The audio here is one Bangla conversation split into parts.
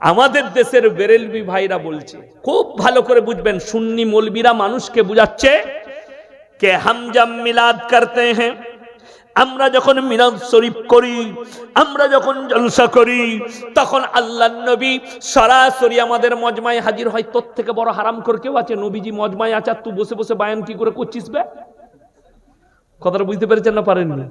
আমাদের দেশের বেরেলবি ভাইরা বলছে, খুব ভালো করে বুঝবেন, সুন্নি মলবিরা মানুষকে বুঝাচ্ছে কে হামজাম মিলাদ করতে হ্যাঁ। আমরা যখন মিলাদ শরীফ করি, আমরা যখন জলসা করি, তখন আল্লাহ নবী সরাসরি আমাদের মজমায় হাজির হয়। তোর থেকে বড় হারাম করে কেউ আছে? নবীজি মজমায় আচার তুই বসে বসে বায়ান কি করে করছিস বে? কথাটা বুঝতে পেরেছেন না পারেননি?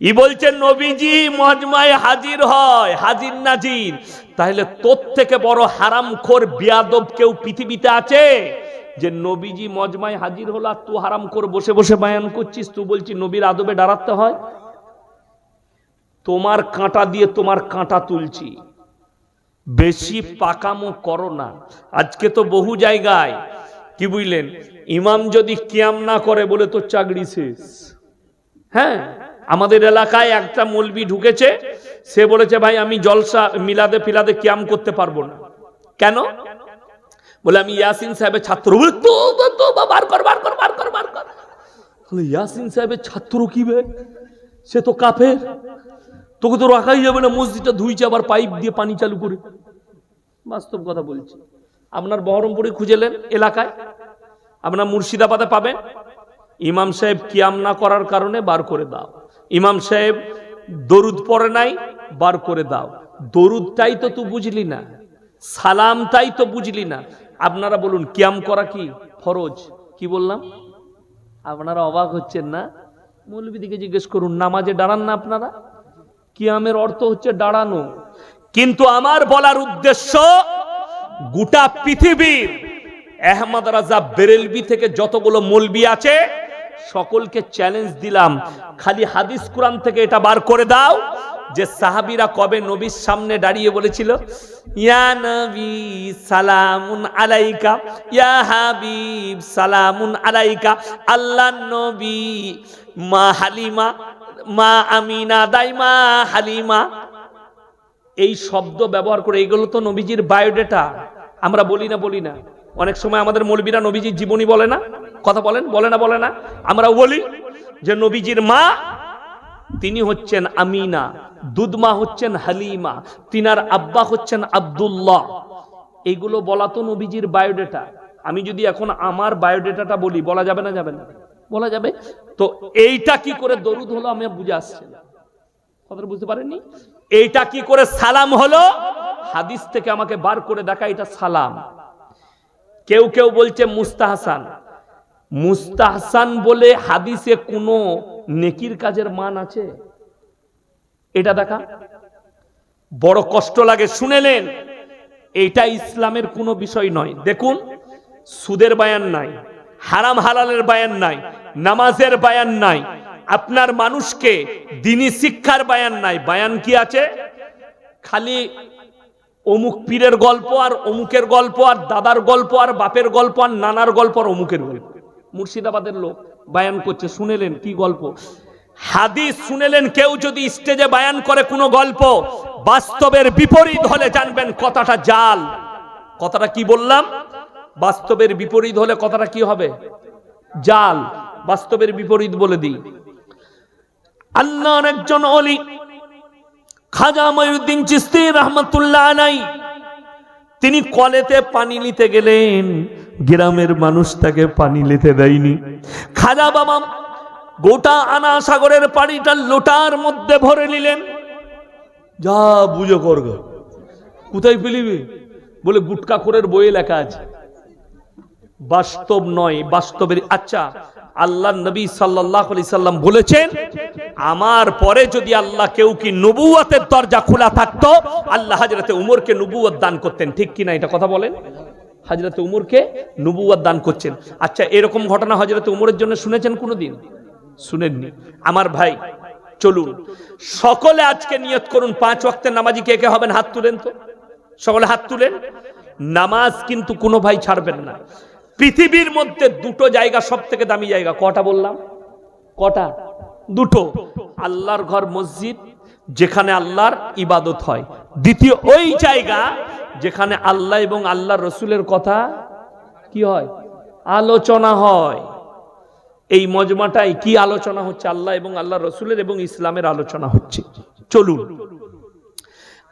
ই বলছে নবীজি মজমায় হাজির হয়, হাজির নাজির। তাহলে তোর থেকে বড় হারামখোর, বিয়াদব কেউ পৃথিবীতে আছে? যে নবীজি মজমায় হাজির হলো আর তুই হারাম কর বসে বসে বায়ান করছিস, তুই বলছি নবীর আদবে দাঁড়াতে হয়? তোমার কাঁটা দিয়ে তোমার কাঁটা তুলছি। বেশি পাকামো করো না। আজকে তো বহু জায়গায়, কি বুঝলেন, ইমাম যদি কিয়াম না করে বলে তোর চাকরি শেষ। হ্যাঁ? আমাদের এলাকায় একটা মলবি ঢুকেছে সে বলেছে ভাই আমি জলসা মিলাদে ফিলাদে কিয়াম করতে পারব না। কেন? বলে আমি ইয়াসিন সাহেবের ছাত্র। তো তো, বার কর বার কর বার কর বার ইয়াসিন সাহেবের ছাত্র কি বে? সে তো কাফের। তোকে তো রাখাই যাবে না মসজিদটা ধুইছে আবার পাইপ দিয়ে পানি চালু করে। বাস্তব কথা বলছি। আপনার বহরমপুরে খুঁজেলেন এলাকায়? আপনার মুর্শিদাবাদে পাবেন? ইমাম সাহেব কিয়াম না করার কারণে বার করে দাও। ইমাম সাহেব, দরুদ পড়ে নাই, বার করে দাও। দরুদটাই তো তুই বুঝলি না সালামটাই তো বুঝলি না। আপনারা বলুন, কিয়াম করা কি? ফরজ। কি বললাম? আপনারা অবাক হচ্ছেন না? মৌলবীদিকে জিজ্ঞেস করুন, নামাজে দাঁড়ান না আপনারা? কিয়ামের অর্থ হচ্ছে দাঁড়ানো। কিন্তু আমার বলার উদ্দেশ্য, গোটা পৃথিবীর, আহমদ রাজা বেরেলবি থেকে যতগুলো মলবি আছে সকলকে চ্যালেঞ্জ দিলাম। খালি হাদিস কোরআন থেকে এটা বার করে দাও যে সাহাবিরা কবে নবীর সামনে দাঁড়িয়ে বলেছিল আলাইকা, ইয়া হাবিব আলাইকা মা হালিমা, মা আমিনা দাইমা হালিমা। এই শব্দ ব্যবহার করে এগুলো তো নবীজির বায়োডেটা। আমরা বলি না বলি না। অনেক সময় আমাদের মৌলবীরা নবীজির জীবনী বলে না? কথা বলেন, বলে না বলে না। আমরা বলি যে নবীজির মা, তিনি হচ্ছেন আমিনা দুধমা হচ্ছেন হালিমা, তিনার আব্বা হচ্ছেন আব্দুল্লাহ। এইগুলো বলা তো নবীজির বায়োডেটা। আমি যদি এখন আমার বায়োডেটাটা বলি, বলা যাবে না যাবে না? বলা যাবে? তো এইটা কি করে দরুদ হলো আমি বুঝে আসছি কথাটা বুঝতে পারেননি? এইটা কি করে সালাম হলো? হাদিস থেকে আমাকে বার করে দেখা, এটা সালাম। কেউ কেউ বলছে মুস্তাহাসান। মুস্তাহসান বলে হাদিসে কোনো নেকির কাজের মান আছে? এটা দেখা। বড় কষ্ট লাগে শুনেলেন এটা ইসলামের কোনো বিষয় নয়। দেখুন, সুদের বায়ান নাই, হারাম হালালের বায়ান নাই, নামাজের বায়ান নাই, আপনার মানুষকে দিনী শিক্ষার বায়ান নাই। বায়ান কি আছে? খালি অমুক পীরের গল্প আর অমুকের গল্প আর দাদার গল্প আর বাপের গল্প আর নানার গল্প আর অমুকের গল্প। মুর্শিদাবাদের লোক বায়ান করছে, শুনেলেন কি গল্প? হাদিস শুনেলেন, কেউ যদি স্টেজে বায়ান করে কোনো গল্প, বাস্তবের বিপরীত হলে জানবেন কথাটা জাল। কথাটা কি বললাম? বাস্তবের বিপরীত হলে কথাটা কি হবে? জাল। বাস্তবের বিপরীত বলে দিই। আল্লাহর একজন অলি খাজা ময়ুদ্দিন চিস্তি রহমতুল্লাহ আলাই তিনি কলেতে পানি নিতে গেলেন। গ্রামের মানুষ তাকে পানি নিতে দেয়নি। খাজা বাবা গোটা আনা সাগরের পানিটা লোটার মধ্যে ভরে নিলেন। যা বুঝো করগ, কোথায় ফেলিবে? বলে গুটকা খোরের বইয়ে লেখা আছে। বাস্তব নয়, বাস্তবের আচ্ছা। আল্লাহ নবী সাল্লাহ সাল্লাম বলেছেন আমার পরে যদি আল্লাহ কেউ কি নবুয়াতের দরজা খোলা থাকতো, আল্লাহ হাজরতে উমরকে নবুয়াত দান করতেন। ঠিক কিনা এটা কথা বলেন। হাজরতে উমরকে নবুয়াত দান করছেন। আচ্ছা এরকম ঘটনা হাজরাতে উমরের জন্য শুনেছেন কোনোদিন? শুনেননি। আমার ভাই, চলুন। সকলে আজকে নিয়ত করুন, পাঁচ ওয়াক্তের নামাজি কে কে হবেন? হাত তুলেন তো। সকলে হাত তুলেন। নামাজ কিন্তু কোনো ভাই ছাড়বেন না। পৃথিবীর মধ্যে দুটো জায়গা সব থেকে দামি জায়গা। কটা বললাম? কটা? দুটো। আল্লাহর ঘর, মসজিদ, যেখানে আল্লাহর ইবাদত হয়। দ্বিতীয় ওই জায়গা যেখানে আল্লাহ এবং আল্লাহ রসুলের কথা কি হয়? আলোচনা হয়। এই মজমাটাই কি আলোচনা হচ্ছে? আল্লাহ এবং আল্লাহ রসুলের এবং ইসলামের আলোচনা হচ্ছে। চলুন।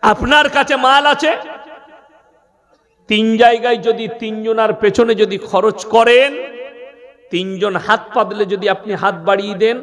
আপনার কাছে মাল আছে? তিন জায়গায় যদি তিনজনার পেছনে যদি খরচ করেন, তিনজন হাত পাতলে যদি আপনি হাত বাড়িয়ে দেন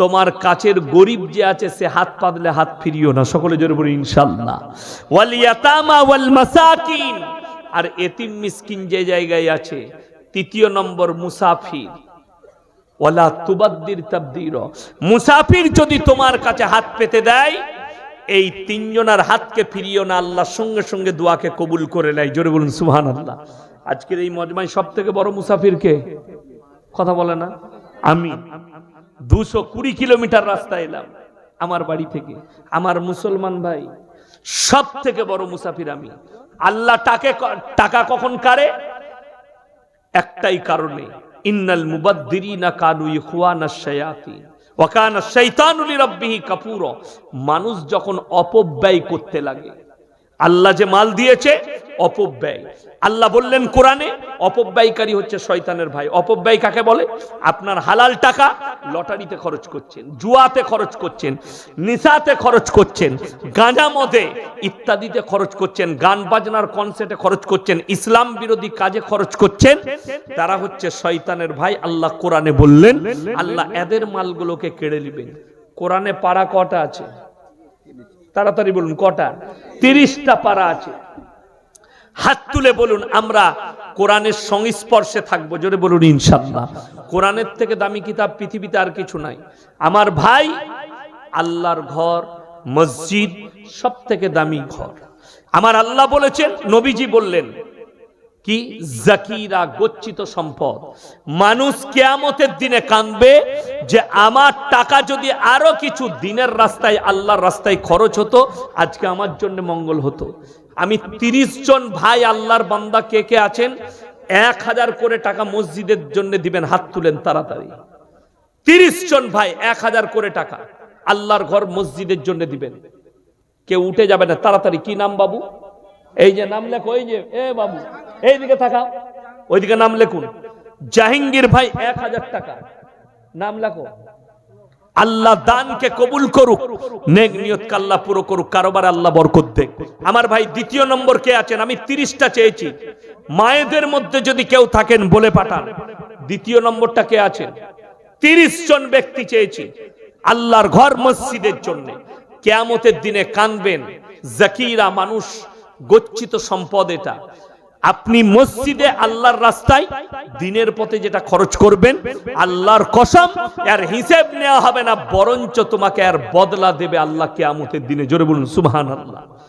তোমার কাছের গরিব যে আছে, সে হাত পাতলে হাত ফিরিও না। সকলে জোরে বলি ইনশাল্লাহ ওয়াল আর এতিম মিসকিন যে জায়গায় আছে, তৃতীয় নম্বর মুসাফির। ওয়ালা তুবাদ্দির তাবদির। মুসাফির যদি তোমার কাছে হাত পেতে দেয়, এই তিনজনের হাতকে ফিরিও না আল্লাহর সঙ্গে সঙ্গে দোয়াকে কবুল করে নেয়। জোরে বলুন সুহান আল্লাহ আজকের এই মজমায় সব থেকে বড় মুসাফির কে কথা বলে না? আমি দুশো কুড়ি কিলোমিটার রাস্তা এলাম, আমার বাড়ি থেকে। আমার মুসলমান ভাই সব থেকে বড় মুসাফির আমি। আল্লাহ টাকে টাকা কখন কারে? একটাই কারণে, ইন্নাল মুবাদ্দিরিনা কানু ইখওয়ানাশ শায়াতিন, ওয়া কানা শাইতানু লিরাব্বিহি কাফুরা। মানুষ যখন অপব্যয় করতে লাগে আল্লাহ যে মাল দিয়েছে, অপব্যয়। আল্লাহ বললেন কোরআনে, অপব্যয়কারী হচ্ছে শয়তানের ভাই। অপব্যয় কাকে বলে? আপনার হালাল টাকা লটারিতে খরচ করছেন, জুয়াতে খরচ করছেন নিশাতে খরচ করছেন গাঁজা মদে ইত্যাদিতে খরচ করছেন, গান বাজনার কনসার্টে খরচ করছেন, ইসলাম বিরোধী কাজে খরচ করছেন। তারা হচ্ছে শয়তানের ভাই। আল্লাহ কোরআনে বললেন, আল্লাহ এদের মালগুলোকে কেড়ে নেবেন। কোরআনে পাড়া কটা আছে? তাড়াতাড়ি বলুন, কটা? তিরিশটা পারা আছে। হাত তুলে বলুন, আমরা কোরআনের সংস্পর্শে থাকব, জোরে বলুন ইনশাল্লাহ কোরআনের থেকে দামি কিতাব পৃথিবীতে আর কিছু নাই। আমার ভাই আল্লাহর ঘর, মসজিদ সব থেকে দামি ঘর। আমার আল্লাহ বলেছেন, নবীজি বললেন কি? জাকিরা গচ্ছিত সম্পদ। মানুষ কেয়ামতের দিনে কাঁদবে যে আমার টাকা যদি আরও কিছু দিনের রাস্তায়, আল্লাহর রাস্তায় খরচ হতো, আজকে আমার জন্য মঙ্গল হতো। আমি তিরিশ জন ভাই আল্লাহর বান্দা কে কে আছেন? এক হাজার করে টাকা মসজিদের জন্য দিবেন, হাত তুলেন তাড়াতাড়ি। তিরিশ জন ভাই, এক হাজার করে টাকা আল্লাহর ঘর মসজিদের জন্য দিবেন। কেউ উঠে যাবে না, তাড়াতাড়ি। কি নাম বাবু? এই যে নাম লেখো, এই যে, এ বাবু। এইদিকে থাকা, ওইদিকে নাম লেখুন। জাহাঙ্গীর ভাই এক হাজার টাকা। নাম লেখো। আল্লাহ দানকে কবুল করুক, নেক নিয়ত আল্লাহ পুরো করুক, কারোবার আল্লাহ বরকত দেখ আমার ভাই দ্বিতীয় নম্বর কে আছেন? আমি তিরিশটা চেয়েছি। মায়েদের মধ্যে যদি কেউ থাকেন, বলে পাঠান। দ্বিতীয় নম্বরটা কে আছেন? তিরিশ জন ব্যক্তি চেয়েছি আল্লাহর ঘর মসজিদের জন্য। কেয়ামতের দিনে কানবেন, জাকিরা মানুষ, গচ্ছিত সম্পদ এটা। আপনি মসজিদে আল্লাহর রাস্তায় দিনের পথে যেটা খরচ করবেন, আল্লাহর কসম আর হিসেব নেওয়া হবে না, বরঞ্চ তোমাকে আর বদলা দেবে আল্লাহ কেয়ামতের দিনে। জোরে বলুন, সুবহানাল্লাহ। আল্লাহ